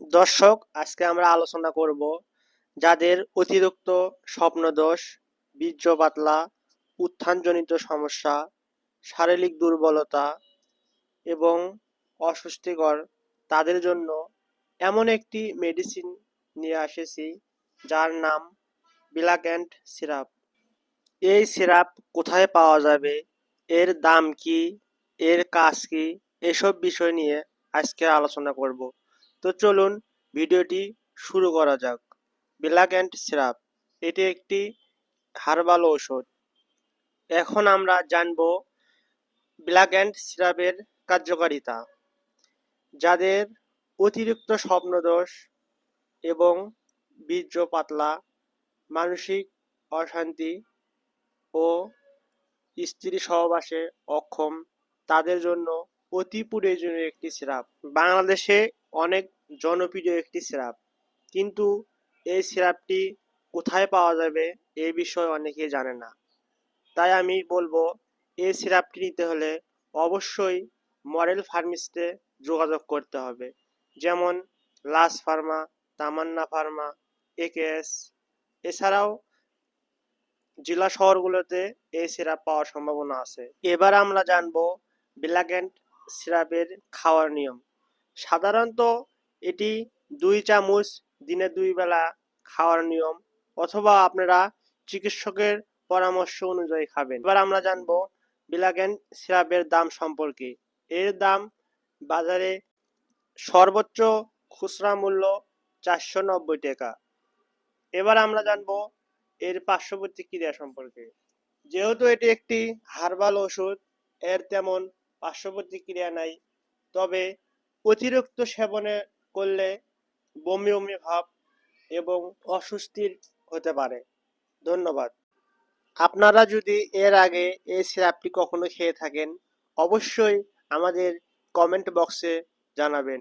দর্শক, আজকে আমরা আলোচনা করব যাদের অতিরিক্ত স্বপ্নদোষ, বীর্য পাতলা, উত্থানজনিত সমস্যা, শারীরিক দুর্বলতা এবং অস্বস্তিকর, তাদের জন্য এমন একটি মেডিসিন নিয়ে এসেছি যার নাম বিলাক অ্যান্ড সিরাপ এই সিরাপ কোথায় পাওয়া যাবে? এর দাম কি? এর কাজ কি? এসব বিষয় নিয়ে আজকে আলোচনা করব। তো চলুন ভিডিওটি শুরু করা যাক। ব্ল্যাক অ্যান্ড সিরাপ এটি একটি হার্বাল ঔষধ। এখন আমরা জানব ব্ল্যাক অ্যান্ড সিরাপের কার্যকারিতা, যাদের অতিরিক্ত স্বপ্নদোষ এবং বীর্য পাতলা, মানসিক অশান্তি ও স্ত্রী সহবাসে অক্ষম, তাদের জন্য অতি প্রয়োজনীয় একটি সিরাপ বাংলাদেশে অনেক জনপ্রিয় একটি সিরাপ। কিন্তু এই সিরাপটি কোথায় পাওয়া যাবে এই বিষয়ে অনেকেই জানে না। তাই আমি বলব, এই সিরাপটি নিতে হলে অবশ্যই মডেল ফার্মেসিতে যোগাযোগ করতে হবে। যেমন Laz pharma, Tamanna pharma, AKS. এছাড়াও জেলা শহরগুলোতে এই সিরাপ পাওয়ার সম্ভাবনা আছে। এবার আমরা জানব ব্ল্যাক অ্যান্ড সিরাপের খাওয়ার নিয়ম। সাধারণত এটি দুই চামচ দিনে দুই বেলা খাওয়ার নিয়ম অথবা আপনারা চিকিৎসকের পরামর্শ অনুযায়ী খাবেন। এবার আমরা জানব অ্যান্ড সিরাপের দাম সম্পর্কে। এর দাম বাজারে সর্বোচ্চ খুচরা মূল্য চারশো নব্বই টাকা। এবার আমরা জানব এর পার্শ্ব প্রতিক্রিয়া সম্পর্কে। যেহেতু এটি একটি হার্বাল ওষুধ, এর তেমন পার্শ্ব প্রতিক্রিয়া নাই, তবে অতিরিক্ত সেবনে করলে বমি বমি ভাব এবং অস্বস্তির হতে পারে। ধন্যবাদ। আপনারা যদি এর আগে এই সিরাপটি কখনো খেয়ে থাকেন, অবশ্যই আমাদের কমেন্ট বক্সে জানাবেন।